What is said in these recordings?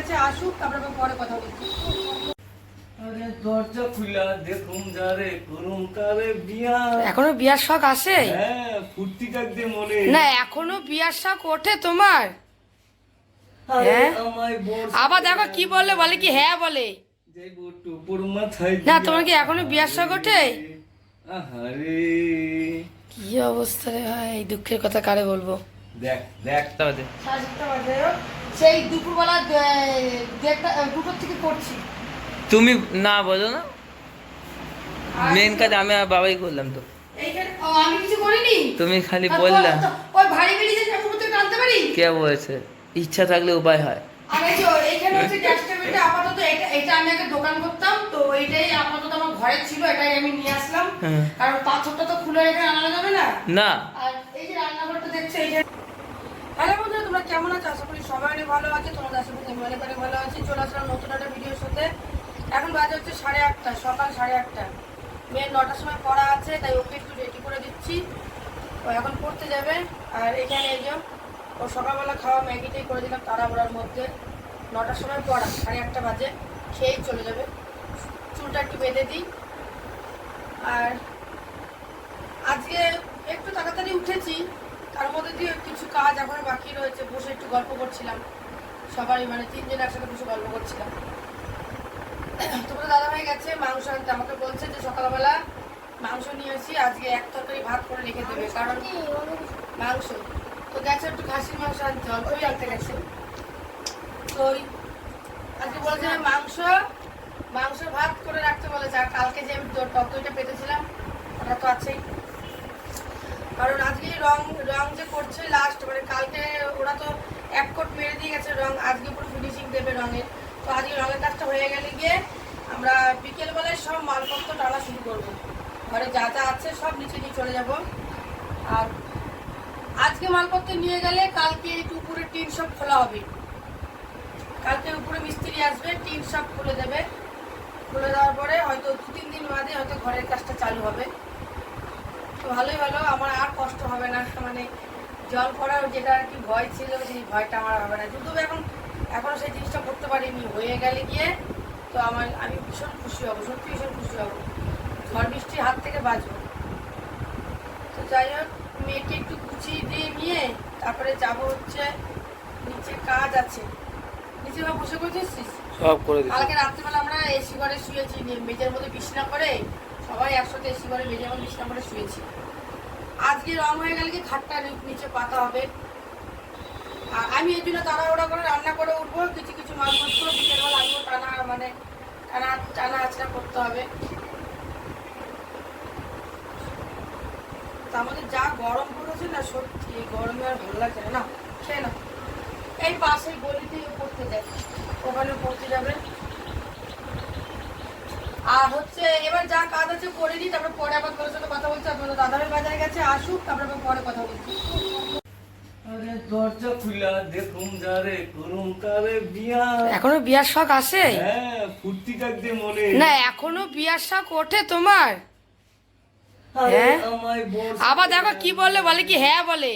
গেছে আসুক তারপরে পরে কথা বলছি। আরে দরজা খুলা দেখুন যারে বিয়া। এখনও বিয়ার শখ আসে? হ্যাঁ ফুর্তি মনে। না এখনও বিয়ার শখ ওঠে তোমার? হ্যাঁ? আবার দেখো কি বললে বলে কি হ্যাঁ বলে? না তোমার কি এখনও বিয়ার শখ ওঠে? আহারে। কি অবস্থা রে ভাই? এই দুঃখের কথা কারে বলব? দেখ দেখ। তাহলে সেই দুপুরবেলা দুটোর থেকে করছি। তুমি না বলো না। মেন কাজ আমি আর বাবাই করলাম তো। আমি কিছু করিনি? তুমি খালি ওই ভারী যে ঠাকুর থেকে টানতে পারি? কে বলেছে? ইচ্ছা থাকলে উপায় হয়। আর এই যে এইখানে হচ্ছে গ্যাস টেবিলটা আপাতত এটা এটা আমি আগে দোকান করতাম তো এইটাই আপাতত আমার ঘরে ছিল এটাই আমি নিয়ে আসলাম। হ্যাঁ। কারণ পাথরটা তো খুলে রেখে আনা যাবে না? না। আর এই যে রান্নাঘরটা দেখছ এই যে হ্যালো তোমরা কেমন আছো? আশা করি সবাই অনেক ভালো আছে। তোমাদের আশেপাশে আমি অনেক অনেক ভালো আছি। চলে আসলাম নতুন একটা ভিডিওর সাথে এখন বাজে হচ্ছে সাড়ে আটটা, সকাল সাড়ে আটটা। মেয়ের নটার সময় পড়া আছে, তাই ওকে একটু রেডি করে দিচ্ছি। ও এখন পড়তে যাবে। আর এখানে এই যে, ও সকালবেলা খাওয়া ম্যাগিটাই করে দিলাম তাড়াহুড়ার মধ্যে। নটার সময় পড়া, সাড়ে আটটা বাজে। খেয়েই চলে যাবে। চুলটা একটু বেঁধে দিই। আর আজকে একটু তাড়াতাড়ি উঠেছি। তার মধ্যে দিয়ে কিছু কাজ এখনও বাকি রয়েছে বসে একটু গল্প করছিলাম। সবারই মানে তিনজন একসাথে বসে গল্প করছিলাম। তোমরা দাদা ভাই গেছে মাংস আনতে। আমাকে বলছে যে সকালবেলা মাংস নিয়ে আসি আজকে এক তরকারি ভাত করে রেখে দেবে কারণ মাংস। তো গেছে একটু খাসির মাংস আনতে অল্পই আনতে গেছে। তো ওই আজকে বলেছে মাংস মাংস ভাত করে রাখতে বলেছে আর কালকে যে আমি টক দইটা পেতেছিলাম ওটা তো আছেই। কারণ আজকে রং রং যে করছে লাস্ট মানে কালকে ওরা তো এক কোট মেরে দিয়ে গেছে রং, আজকে পুরো ফিনিশিং দেবে রঙের। তো আজকে রঙের কাজটা হয়ে গেলে গিয়ে আমরা বিকেলবেলায় সব মালপত্র টানা শুরু করব। ঘরে যা যা আছে সব নিচে নিয়ে চলে যাব। আর আজকে মালপত্র নিয়ে গেলে কালকে এই উপরে টিন সব খোলা হবে। কালকে উপরে মিস্ত্রি আসবে, টিন সব খুলে দেবে। খুলে দেওয়ার পরে হয়তো দু তিন দিন বাদে হয়তো ঘরের কাজটা চালু হবে। ভালোই ভালো আমার আর কষ্ট হবে না। মানে জল পড়ার যেটা আর কি ভয় ছিল সেই ভয়টা আমার হবে না। যদিও এখন এখনও সেই জিনিসটা করতে পারিনি। হয়ে গেলে গিয়ে তো আমার আমি ভীষণ খুশি হব সত্যি ভীষণ খুশি হব। ঝড় বৃষ্টির হাত থেকে বাঁচবো। তো যাই হোক মেয়েকে একটু গুছিয়ে দিয়ে নিয়ে তারপরে যাব হচ্ছে নিচে কাজ আছে। নিচে বা বসে করছিস সব করে দিচ্ছি। কালকে রাত্রিবেলা আমরা এসি ঘরে শুয়েছি মেঝের মধ্যে বিছনা করে সবাই একসাথে এসি ঘরে মেঝের মধ্যে বিছনা করে শুয়েছি। আজকে রং হয়ে গেলে কি খাটটা নিচে পাতা হবে? আর আমি এই জন্য তাড়াহুড়া করে রান্না করে উঠবো, কিছু কিছু মালপত্র বিকেলবেলা আনব টানা মানে টানা টানা আচড়া করতে হবে। আমাদের যা গরম পড়েছে না, সত্যি এই গরমে আর ভালো লাগছে না খেয়ে না এই পাশেই গলিতে পড়তে যায় ওখানে পড়তে যাবে। আর হচ্ছে এবার যা কাজ আছে করে দিই তারপর পরে আবার তোর সাথে কথা বলছি আপনার দাদাভাই বাজারে গেছে আসুক তারপরে আবার পরে কথা বলছি। দরজা খুলা দেখুন যারে করুন তারে বিয়া। এখনও বিয়ার শখ আসে? হ্যাঁ ফুর্তি মনে। না এখনও বিয়ার শখ ওঠে তোমার? হ্যাঁ? আবার দেখো কি বললে বলে কি হ্যাঁ বলে?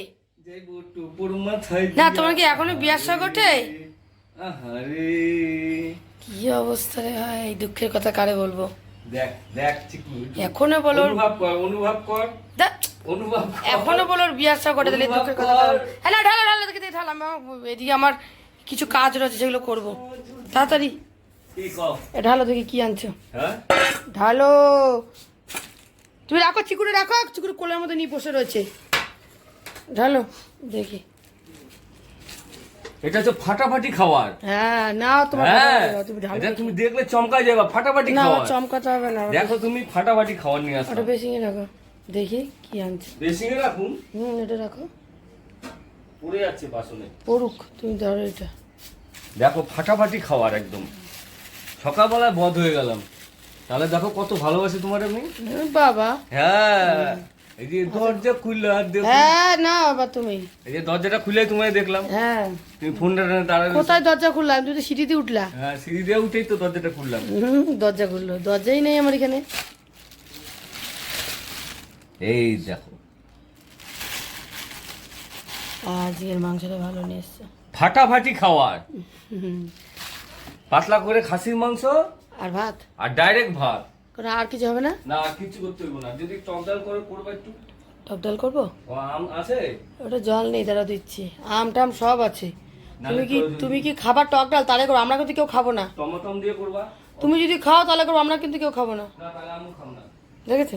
না তোমার কি এখনও বিয়ার শখ ওঠে? আহারে। কি অবস্থা রে ভাই? এই দুঃখের কথা কারে বলব? দেখ দেখ এখনও বলো অনুভব কর অনুভব কর। অনুভব কর। এখনও বলো বিয়ার ওঠে তাহলে এই দুঃখের কথা কারে হ্যাঁ না ঢালা ঢালা দেখে ঢালা আমি এদিকে আমার কিছু কাজ রয়েছে সেগুলো করব। তাড়াতাড়ি। ঢালো দেখি কি আনছো। হ্যাঁ? ঢালো। তুমি রাখো চিকুরে রাখো চিকুরে কোলের মধ্যে নিয়ে বসে রয়েছে। ঢালো দেখি। এটা হচ্ছে ফাটাফাটি খাবার। হ্যাঁ না তোমার হ্যাঁ এটা তুমি দেখলে চমকা যাবে ফাটাফাটি না চমকাতে হবে না দেখো তুমি ফাটাফাটি খাবার নিয়ে আসো। ওটা বেশি রাখো দেখি কি আনছে। বেশি রাখুন। হুম এটা রাখো। পড়ে যাচ্ছে বাসনে। পড়ুক তুমি ধরো এটা। দেখো ফাটাফাটি খাবার একদম। সকালবেলায় বধ হয়ে গেলাম। তাহলে দেখো কত ভালোবাসে তোমার আমি। বাবা। হ্যাঁ। এই যে দরজা খুললে আর দেখো। হ্যাঁ না বাবা তুমি। এই যে দরজাটা খুলে তোমায় দেখলাম। হ্যাঁ। তুমি ফোনটা দাঁড়ালে কোথায় দরজা খুললাম তুমি তো সিঁড়িতে উঠলা হ্যাঁ সিঁড়ি দিয়ে উঠেই তো দরজাটা খুললাম। দরজা খুললো। দরজাই নেই আমার এখানে। এই দেখো। আজকের মাংসটা ভালো নিয়ে এসছে। ফাটাফাটি হুম। পাতলা করে খাসির মাংস আর ভাত? আর ডাইরেক্ট ভাত। করে আর কিছু হবে না? না কিছু করতে হইব না। যদি টকডাল করে করব একটু। টকডাল করব? আম আছে? ওটা জল নেই দাঁড়া দিচ্ছি। আম টাম সব আছে। তুমি কি তুমি কি খাবার টক ডাল? তাহলে করো আমরা কিন্তু কেউ খাব না। টমেটম দিয়ে করবা। তুমি যদি খাও তাহলে করব আমরা কিন্তু কেউ খাব না। দেখেছ?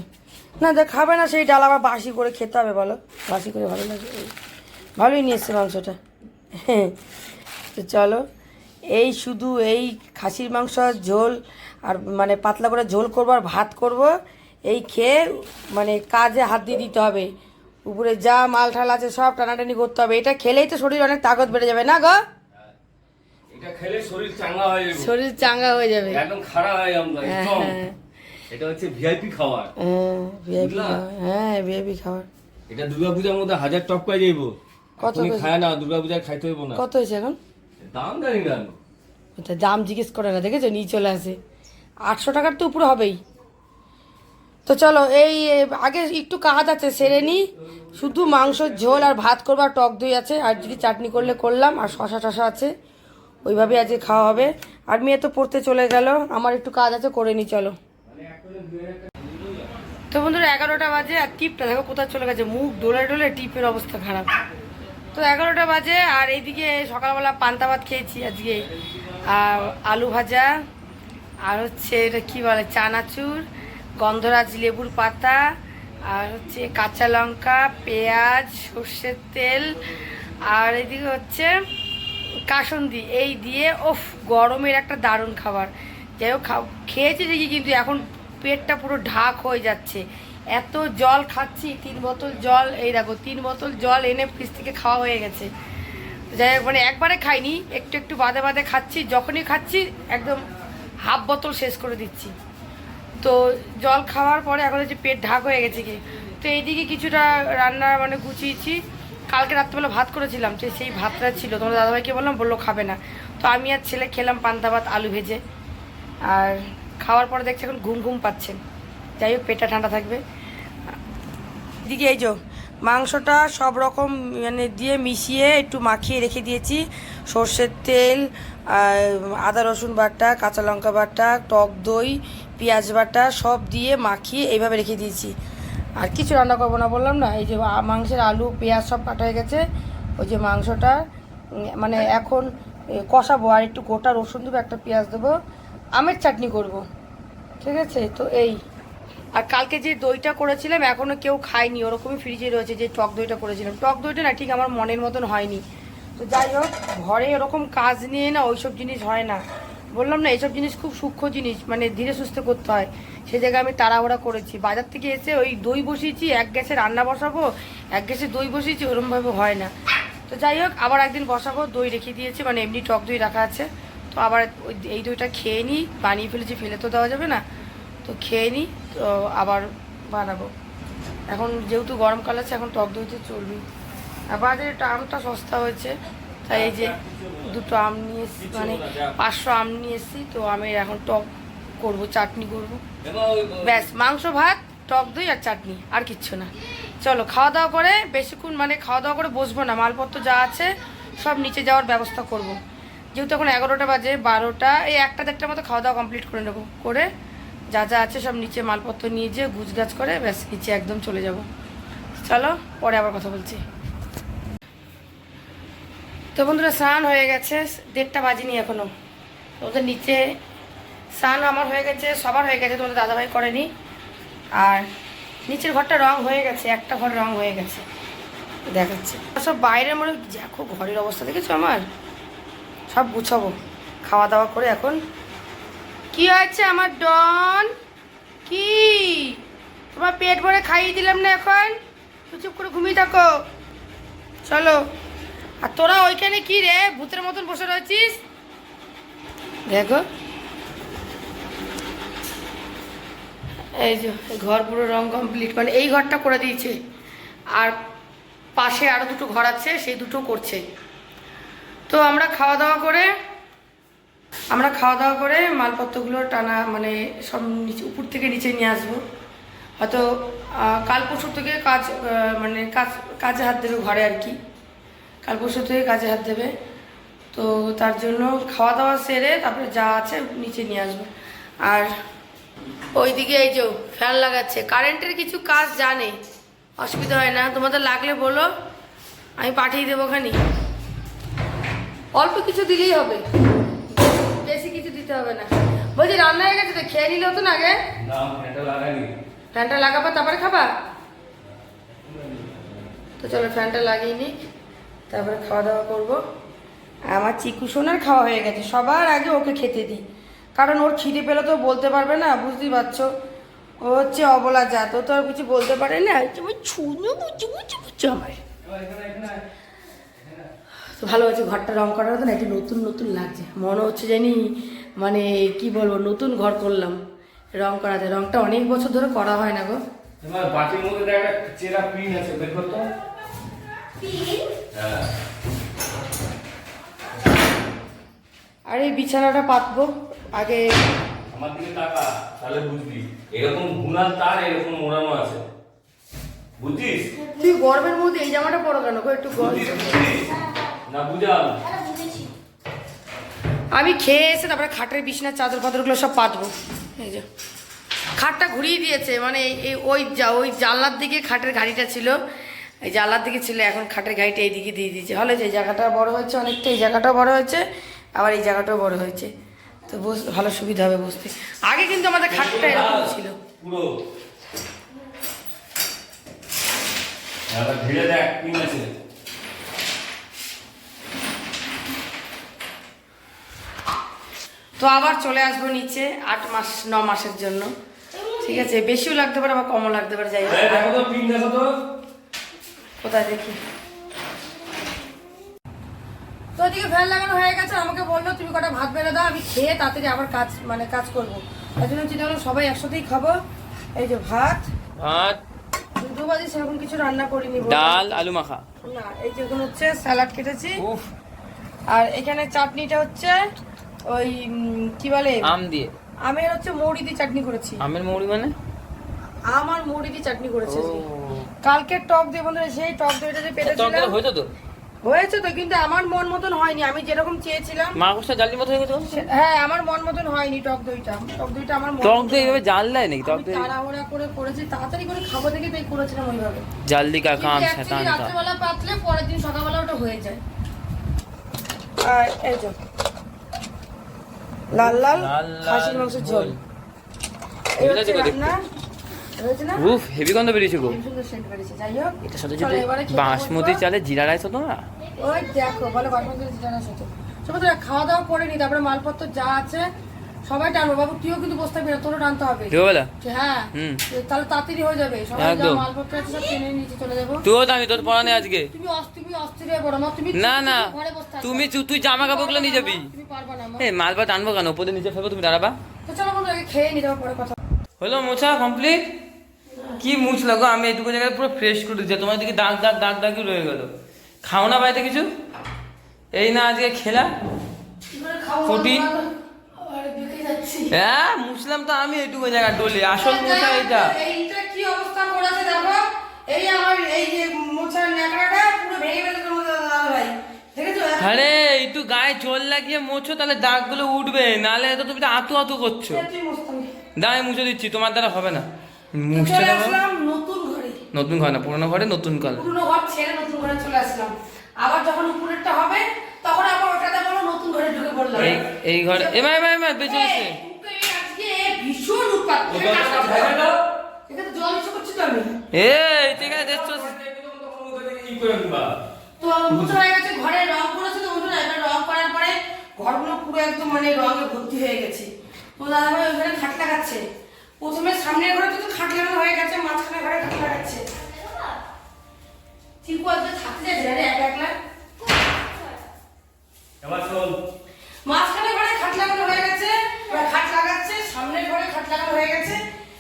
না দেখ খাবে না সেই ডাল আবার বাসি করে খেতে হবে বলো। বাসি করে ভালো লাগে। ভালোই নিয়ে এসছে মাংসটা। তো চলো। এই শুধু এই খাসির মাংস ঝোল আর মানে পাতলা করে ঝোল করব আর ভাত করব এই খেয়ে মানে কাজে হাত দিয়ে দিতে হবে। উপরে যা মাল ঠাল আছে সব টানাটানি করতে হবে। এটা খেলেই তো শরীর অনেক তাকত বেড়ে যাবে না গো? এটা খেলে শরীর চাঙ্গা হয়ে যাবে। শরীর চাঙ্গা হয়ে যাবে। একদম খারাপ হয় আমরা একদম। এটা হচ্ছে ভিআইপি খাবার। হ্যাঁ ভিআইপি খাবার। হ্যাঁ ভিআইপি খাবার। এটা দুর্গাপূজার মধ্যে হাজার টপ পাই যাইব। কত খায় না দুর্গাপূজায় খাইতে হইব না। কত হয়েছে এখন? দাম জানি না। দাম জিজ্ঞেস করে না, দেখেছ? নিয়ে চলে আসে। আটশো টাকার তো উপরে হবেই। তো চলো, এই আগে একটু কাজ আছে, সেরে নিই শুধু মাংসর ঝোল আর ভাত করব, আর টক দই আছে। আর যদি চাটনি করলে করলাম, আর শশা টশা আছে, ওইভাবে আজকে খাওয়া হবে। আর মেয়ে তো পড়তে চলে গেল, আমার একটু কাজ আছে, করে নিই চলো। তো বন্ধুরা, এগারোটা বাজে, আর টিপটা দেখো কোথায় চলে গেছে। মুখ ডোলে ডোলে টিপের অবস্থা খারাপ। তো এগারোটা বাজে, আর এইদিকে সকালবেলা পান্তা ভাত খেয়েছি আজকে। আলু ভাজা, আর হচ্ছে এটা কী বলে, চানাচুর, গন্ধরাজ লেবুর পাতা, আর হচ্ছে কাঁচা লঙ্কা, পেঁয়াজ, সর্ষের তেল, আর এদিকে হচ্ছে কাসন্দি। এই দিয়ে, ওফ, গরমের একটা দারুণ খাবার। যাই হোক খেয়েছি দেখি কিন্তু এখন পেটটা পুরো ঢাক হয়ে যাচ্ছে। এত জল খাচ্ছি, তিন বোতল জল, এই দেখো, তিন বোতল জল এনে ফ্রিজ থেকে খাওয়া হয়ে গেছে। যাই মানে একবারে খাইনি, একটু একটু বাদে বাদে খাচ্ছি, যখনই খাচ্ছি একদম হাফ বোতল শেষ করে দিচ্ছি। তো জল খাওয়ার পরে এখন হচ্ছে পেট ঢাক হয়ে গেছে কি তো এইদিকে কিছুটা রান্না মানে গুছিয়েছি। কালকে রাত্রেবেলা ভাত করেছিলাম তো সেই ভাতটা ছিল। তোমার দাদাভাইকে বললাম, বলল খাবে না। তো আমি আর ছেলে খেলাম পান্তা ভাত, আলু ভেজে। আর খাওয়ার পরে দেখছি এখন ঘুম ঘুম পাচ্ছেন যাই হোক, পেটটা ঠান্ডা থাকবে। এদিকে এই যে মাংসটা সব রকম মানে দিয়ে মিশিয়ে একটু মাখিয়ে রেখে দিয়েছি। সর্ষের তেল আদা রসুন বাটা, কাঁচা লঙ্কা বাটা, টক দই, পেঁয়াজ বাটা সব দিয়ে মাখিয়ে এইভাবে রেখে দিয়েছি। আর কিছু রান্না করব না বললাম না, এই যে মাংসের আলু, পেঁয়াজ সব কাটা হয়ে গেছে। ওই যে মাংসটা মানে এখন কষাবো আর একটু গোটা রসুন দেবো, একটা পেঁয়াজ দেবো, আমের চাটনি করব। ঠিক আছে? তো এই। আর কালকে যে দইটা করেছিলাম, এখনও কেউ খায়নি। ওরকমই ফ্রিজে রয়েছে যে টক দইটা করেছিলাম। টক দইটা না ঠিক আমার মনের মতন হয়নি। তো যাই হোক, ঘরে এরকম কাজ নিয়ে না ওইসব জিনিস হয় না। বললাম না এইসব জিনিস খুব সূক্ষ্ম জিনিস মানে ধীরে সুস্থে করতে হয়। সে জায়গায় আমি তাড়াহুড়া করেছি। বাজার থেকে এসে ওই দই বসিয়েছি, এক গ্যাসে রান্না বসাবো, এক গ্যাসে দই বসিয়েছি, ওরমভাবে হয় না। তো যাই হোক, আবার একদিন বসাবো, দই রেখে দিয়েছি মানে এমনি টক দই রাখা আছে। তো আবার এই দইটা খেয়ে নিই, বানিয়ে ফেলেছি, ফেলে তো দেওয়া যাবে না। তো খেয়ে নিই। তো আবার বানাবো। এখন যেহেতু গরমকাল আছে, এখন টক দইতে তো চলবেই আর বাজারে আমটা সস্তা হয়েছে, তাই এই যে দুটো আম নিয়ে এসছি মানে পাঁচশো আম নিয়ে এসছি, তো আমি এখন টক করব, চাটনি করব। ব্যাস, মাংস, ভাত, টক দই আর চাটনি, আর কিচ্ছু না। চলো, খাওয়া দাওয়া করে বেশিক্ষণ মানে খাওয়া দাওয়া করে বসবো না, মালপত্র যা আছে সব নিচে যাওয়ার ব্যবস্থা করব। যেহেতু এখন এগারোটা বাজে, বারোটা, এই একটা দেড়টার মতো খাওয়া দাওয়া কমপ্লিট করে নেব, করে যা যা আছে সব নিচে মালপত্র নিয়ে যেয়ে গুছগাছ করে ব্যাস, নিচে একদম চলে যাব। চলো, পরে আবার কথা বলছি। তো বন্ধুরা, স্নান হয়ে গেছে, দেড়টা বাজেনি এখনও। ওদের নিচে স্নান আমার হয়ে গেছে, সবার হয়ে গেছে, তোমাদের দাদাভাই করেনি। আর নিচের ঘরটা রং হয়ে গেছে, একটা ঘর রং হয়ে গেছে। দেখাচ্ছে। সব বাইরের মনে দেখো ঘরের অবস্থা দেখেছ আমার? সব গুছাবো, খাওয়া দাওয়া করে এখন কি হয়েছে আমার ডন? কি? তোমার পেট ভরে খাইয়ে দিলাম না এখন? চুপ করে ঘুমিয়ে থাকো। চলো। আর তোরা ওইখানে কি রে? ভূতের মতন বসে রয়েছিস? দেখো। এই যে ঘর পুরো রং কমপ্লিট মানে এই ঘরটা করে দিয়েছে। আর পাশে আরও দুটো ঘর আছে, সেই দুটো করছে। তো আমরা খাওয়া দাওয়া করে আমরা খাওয়া দাওয়া করে মালপত্রগুলো টানা মানে সব নিচে, উপর থেকে নিচে নিয়ে আসব। হয়তো কাল পরশু থেকে কাজ মানে কাজ, কাজে হাত দেবে ঘরে আর কি। কাল পরশু থেকে কাজে হাত দেবে। তো তার জন্য খাওয়া দাওয়া সেরে তারপরে যা আছে নিচে নিয়ে আসব। আর ওইদিকে এই যে ফ্যান লাগাচ্ছে, কারেন্টের কিছু কাজ জানে। অসুবিধা হয় না, তোমাদের লাগলে বলো, আমি পাঠিয়ে দেবো খানি অল্প কিছু দিলেই হবে। দিতে হবে না। বলছি রান্না হয়ে গেছে তো খেয়ে নিলে হতো না আগে? ফ্যানটা লাগাবো তারপরে খাবা? তো চলো ফ্যানটা লাগিয়ে নিই তারপরে খাওয়া দাওয়া করব। আমার চিকু সোনার খাওয়া হয়ে গেছে সবার আগে ওকে খেতে দিই। কারণ ওর খিদে পেলে তো বলতে পারবে না বুঝতেই পারছ? ও হচ্ছে অবলা জাত ও তো আর কিছু বলতে পারে না। তুমি ছুনো বুঝু বুঝু বুঝু আমার তো ভালো হয়েছে ঘরটা রং করার মতো না একটু নতুন নতুন লাগছে। মনে হচ্ছে জানি মানে কি বলব নতুন ঘর করলাম। রং করাতে রংটা অনেক বছর ধরে করা হয় না গো। তোমার বাটির মধ্যে একটা চেরা পিন আছে বের করতো হ্যাঁ। আর এই বিছানাটা পাতবো। আগে আমার দিকে তাকা তাহলে বুঝবি। এরকম তার এরকম মোড়ানো আছে। বুঝছিস? তুই গরমের মধ্যে এই জামাটা পরো কেন গো একটু গরম? না বুঝাল আমি খেয়ে এসে তারপরে খাটের বিছানার চাদর ফাদরগুলো সব পাতবো। এই যে। খাটটা ঘুরিয়ে দিয়েছে মানে এই- ওই যা ওই জানলার দিকে খাটের গাড়িটা ছিল। এই জানলার দিকে ছিল এখন খাটের গাড়িটা এইদিকে দিয়ে দিয়েছে। হলে যে এই জায়গাটা বড় হয়েছে অনেকটা এই জায়গাটাও বড় হয়েছে আবার এই জায়গাটাও বড় হয়েছে। তো বস ভালো সুবিধা হবে বসতে আগে কিন্তু আমাদের খাটটা এরকম ছিল। পুরো। দেখ আছে তো আবার চলে আসব নিচে আট মাস ন মাসের জন্য। ঠিক আছে বেশিও লাগতে পারে আবার কমও লাগতে পারে যাই কোথায় দেখি? তো ওদিকে ফ্যান লাগানো হয়ে গেছে আমাকে বলল তুমি কটা ভাত বেড়ে দাও আমি খেয়ে তাড়াতাড়ি আবার কাজ মানে কাজ করব। তাই জন্য চিন্তা করলাম সবাই একসাথেই খাব। এই যে ভাত। ভাত। দুটো বাজে সেরকম কিছু রান্না করিনি। ডাল আলু মাখা। না এই যে হচ্ছে স্যালাড কেটেছি। আর এখানে চাটনিটা হচ্ছে ওই কি বলে? আম দিয়ে। আমের হচ্ছে মৌরি দিয়ে চাটনি করেছি। আমের মৌরি মানে? আমার মুড়ি দিয়ে চাটনি করেছে। কালকে টক দিয়ে বন্ধুরা সেই টক দইটা যে পেটেছিলাম। হয়েছে তো? হয়েছে তো কিন্তু আমার মন মতন হয়নি। আমি যেরকম চেয়েছিলাম মা কোষটা জালির মতো হয়ে গেছে হ্যাঁ আমার মন মতন হয়নি টক দইটা। টক দইটা আমার মন টক দই এইভাবে হয়নি। জাল দেয় নাকি? টক দই তাড়াহুড়া করে করেছি। তাড়াতাড়ি করে খাব দেখে তাই করেছিলাম ওইভাবে। জাল দি কাকা কিন্তু আম actually শতানটা রাত্রেবেলা পাতলে পরের দিন সকালবেলা ওটা হয়ে যায়। আর এই যে লাল লাল খাসির মাংসের ঝোল। উফ হেভি গন্ধ বেরিয়েছে গো। সাথে যদি বাসমতি। চালে জিরা রাইস হতো না? ওই দেখো বলে বাসমতি জিরা রাইস খাওয়া দাওয়া করে নি তারপরে মালপত্র যা আছে সবাই টানবো। বাবু তুইও কিন্তু বসতে পারবি না তোরও টানতে হবে। হ্যাঁ হুম। তাহলে তাড়াতাড়ি হয়ে যাবে। সবাই যা মালপত্র আছে সব টেনে নিচে চলে যাব। তুইও তো আমি তোর পড়া নেই আজকে। তুমি অস্থির তুমি অস্থির হয়ে পড়ো। মা তুমি না না। তুমি তুই জামা কাপড়গুলো নিয়ে যাবি। তুমি পারবা না এই আনব কেন? উপরে নিচে ফেলব তুমি দাঁড়াবা। তো চলো আগে খেয়ে নিতে পরে কথা হলো মোছা কমপ্লিট কি মুছ লাগো? আমি এইটুকু জায়গায় পুরো ফ্রেশ করে দিচ্ছি তোমার দিকে দাগ দাগ দাগ দাগই রয়ে গেল। খাও না বাড়িতে কিছু? এই না আজকে খেলা। ফুটি। হ্যাঁ মুছলাম তো আমি এইটুকু জায়গা ডলে। আসল মোছা এটা এইটা। কি অবস্থা করেছে দেখো? এই আমার এই যে মোছার ন্যাকড়াটা পুরো ভেঙে ফেলেছে তোমার দাদা ভাই। আরে একটু গায়ে জল লাগিয়ে মোছো তাহলে দাগগুলো উঠবে। নালে তো তুমি তো আতু আতু করছ। দাঁড়িয়ে মুছে দিচ্ছি। তোমার দ্বারা হবে না। মুছতে নতুন ঘরে। নতুন ঘর না পুরোনো ঘরে নতুন কল। পুরনো ঘর ছেড়ে নতুন ঘরে চলে আসলাম। আবার যখন উপরেরটা হবে তখন আবার এই এই ঘরে এমা এমা এমা বেঁচে গেছে। ভীষণ উৎপাত। জল ইচ্ছে করছি তো আমি। এই ঠিক আছে দেখছ। তো মুছে হয়ে গেছে ঘরে রং করেছে তো বন্ধুরা এবার রং করার পরে ঘরগুলো পুরো একদম মানে রঙে ভর্তি হয়ে গেছে। তো দাদা ভাই ওইখানে খাট লাগাচ্ছে। প্রথমে সামনের ঘরে তো খাট লাগানো হয়ে গেছে মাঝখানে ঘরে খাট লাগাচ্ছে চিকু আজকে থাকতে যাচ্ছে রে এক একলা এবার চল মাঝখানে ঘরে খাট লাগানো হয়ে গেছে এবার খাট লাগাচ্ছে সামনের ঘরে খাট লাগানো হয়ে গেছে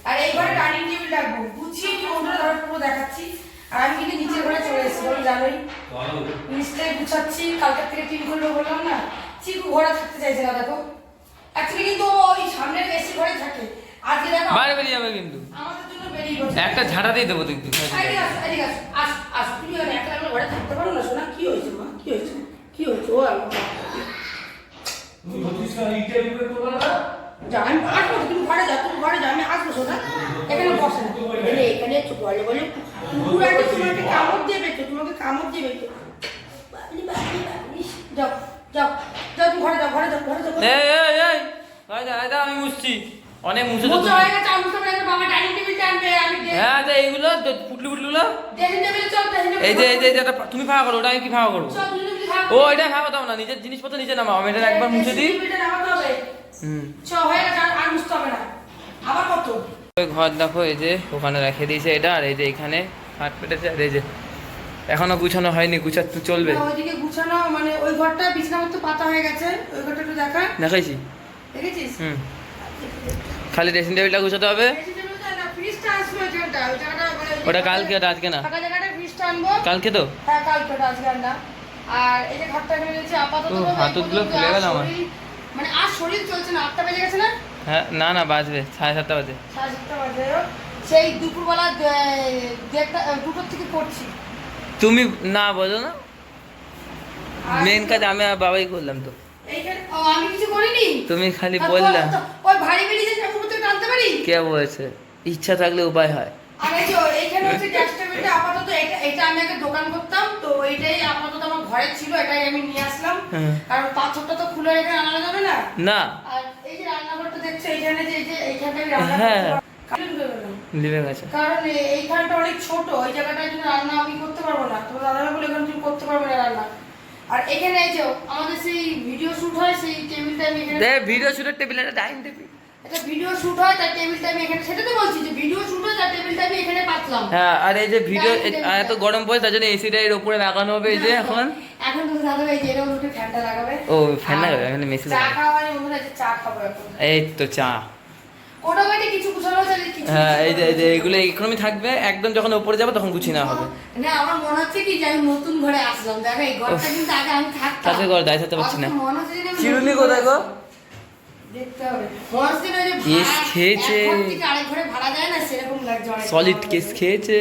আর এই ঘরে ডাইনিং টেবিল রাখব গুছিয়ে কি বন্ধুরা ধরো পুরো দেখাচ্ছি আর আমি কিন্তু নিচের ঘরে চলে এসেছি বলো জানোই চলো নিচটাই গুছাচ্ছি কালকের থেকে টিম করব বললাম না চিকু ঘরে থাকতে চাইছে না দেখো অ্যাকচুয়ালি কিন্তু ও ওই সামনের এসি ঘরে থাকে আজকে দেখো বাইরে বেরিয়ে যাবে কিন্তু আমাদের জন্য বেরিয়ে গেছে একটা ঝাঁটা দিয়ে দেবো দেখবি এদিকে আসো, এদিকে আসো। আস, আস, তুমি ওখানে একলা একলা ঘরে থাকতে পারো না, সোনা? কি হয়েছে মা? কি হয়েছে? কি হয়েছে? ও আমার বাবা। তুমি বলছিস না ইটের উপরে তোলা না যা আমি তো, তুমি ঘরে যাও তুমি ঘরে যাও আমি আসব শোনা এখানে বসে এখানে বলে বলে কুকুর তোমাকে কামড় দেবে তো তোমাকে কামড় দেবে তো। যাও যাও যাও তুমি ঘরে যাও ঘরে যাও ঘরে যাও এই। এই এই আমি মুছছি অনেক মুছে তো হয়ে গেছে, আমি বাবা ডাইনিং টেবিলটা আনবে, আমি হ্যাঁ তো এইগুলো পুটলি পুটলিগুলো ড্রেসিং টেবিলে চল, এই যে এই যে এটা তুমি ফাঁকা করো ওটা আমি কি ফাঁকা করব। ও এটা ফাঁকা দাও না নিজের জিনিসপত্র নিজে নামাও আমি এটা একবার মুছে দিই। হুম চ, হয়ে গেছে, আর- আর মুছতে হবে না। আবার কত? ওই ঘর দেখো এই যে ওখানে রেখে দিয়েছে এটা আর এই যে এখানে হাত পেটেছে আর এই যে এখনও গুছানো হয়নি গুছাতে চলবে ওইদিকে গুছানো, মানে ওই ঘরটা বিছানার মতো পাতা হয়ে গেছে, ওই ঘরটা একটু দেখা। দেখাইছি দেখেছিস? হুম খালি ড্রেসিং টেবিলটা গুছাতে হবে? না, ওটা কালকে ওটা আজকে না। কালকে তো? হ্যাঁ, কালকে ওটা আজকে আনলাম। আর এই যে ঘরটা রয়েছে, আপাতত ও, তো এই হাতগুলো ফুলে গেল আমার। মানে আর শরীর চলছে না। আটটা বেজে গেছে না? হ্যাঁ না না বাজবে সাড়ে সাতটা বাজে। সাড়ে সাতটা বাজে। সেই দুপুরবেলা দে- দেড়টা দুটোর থেকে তুমি না বলো না। মেন কাজ আমি আর বাবাই করলাম তো। এইখানে আমি কিছু করিনি? তুমি খালি বললা। ওই ভারী যে ঠাকুর টানতে পারি? কে বলেছে? ইচ্ছা থাকলে উপায় হয়। আর যে এইখানে হচ্ছে গ্যাস টেবিলটা আপাতত এটা এটা আমি আগে দোকান করতাম তো এইটাই আপাতত আমার ঘরে ছিল এটাই আমি নিয়ে আসলাম। হ্যাঁ। কারণ পাথরটা তো খুলে এখানে আনা যাবে না। না। আর এই যে রান্নাঘরটা দেখছ এইখানে যে এই যে এইখানটায় রান্না হ্যাঁ। কারণ। লিভে এইখানটা অনেক ছোট ওই জায়গাটায় জন্য রান্না আমি করতে পারব না তো দাদারা বলে এখানে তুমি করতে পারবে আর এখানে এই যে আমাদের সেই ভিডিও শুট হয় সেই টেবিলটা আমি এখানে দে ভিডিও শুটের টেবিল একটা ডাইনিং টেবিল একটা ভিডিও শুট হয় তার টেবিলটা আমি এখানে সেটা তো বলছি যে ভিডিও শুট হয় তার টেবিলটা আমি এখানে পাতলাম। হ্যাঁ আর এই যে ভিডিও এত গরম পড়ে তার জন্য এসিটা এর উপরে লাগানো হবে এই যে এখন। এখন তো দাদা এই যে এরকম ফ্যানটা লাগাবে। ও, ফ্যান লাগাবে, এখানে মেশিন চা। খাওয়া মানে মনে হয় চা খাব এখন। এই তো চা। কিছু গুছানো আছে কিছু হ্যাঁ এই যে এই যে। এগুলো এরকমই থাকবে একদম যখন উপরে যাবে তখন গুছিয়ে নেওয়া হবে। না আমার মনে হচ্ছে কি যে নতুন ঘরে আসলাম। দেখো এই ঘরটা কিন্তু আগে আমি থাকতাম। তাতে ঘর দায় থাকতে পারছি না। চিরুনি কোথায় গো? সলিড কেস খেয়েছে।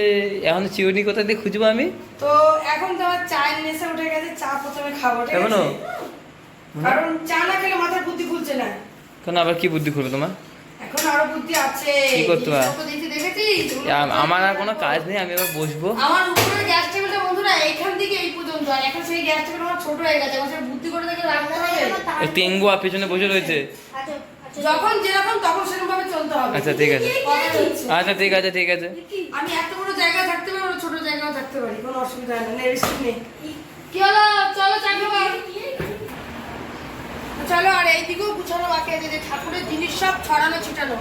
এখন চিউনি কোথা দিয়ে খুঁজবো আমি? তো এখন তো আমার চায়ের নেশা উঠে গেছে চা প্রথমে খাব ঠিক কারণ চা না খেলে মাথার বুদ্ধি খুলছে না। কেন আবার কি বুদ্ধি করবে তোমার? এখন আরও বুদ্ধি আছে। কি করতে হবে? জিনিসপত্র দেখছি দেখেছিস? আম- আমার আর কোনো কাজ নেই আমি এবার বসবো। আমার উপরে গ্যাস টেবিলটা বন্ধুরা এইখান থেকে এই পর্যন্ত। আর এখন সেই গ্যাস টেবিল আমার ছোট হয়ে গেছে সেই বুদ্ধি করে দেখে রাখতে হবে। এই তেঙ্গুয়া পেছনে বসে রয়েছে। যখন যেরকম তখন সেরকম ভাবে চলতে হবে। আচ্ছা ঠিক আছে। আচ্ছা ঠিক আছে ঠিক আছে। আমি এত বড় জায়গায় থাকতে পারি ছোট জায়গায় থাকতে পারি কোনো অসুবিধা রিস্ক নেই। কি? হলো? চলো চা খাব। চলো আর এইদিকেও গুছানো বাকি আছে যে ঠাকুরের জিনিস সব ছড়ানো ছিটানো।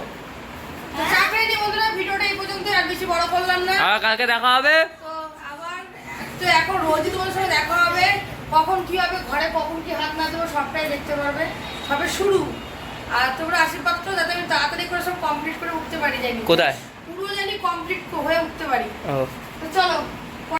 তো চা খেয়ে যে বন্ধুরা ভিডিওটা এই পর্যন্ত আর বেশি বড় করলাম না। আর কালকে দেখা হবে? তো আবার তো এখন রোজই তোমার সঙ্গে দেখা হবে। কখন কি হবে ঘরে কখন কি হাত না দেবো সবটাই দেখতে পারবে। সবে শুরু। আর তোমরা আশীর্বাদ করো যাতে আমি তাড়াতাড়ি করে সব কমপ্লিট করে উঠতে পারি জানি। কোথায়? পুরো জানি কমপ্লিট হয়ে উঠতে পারি। তো চলো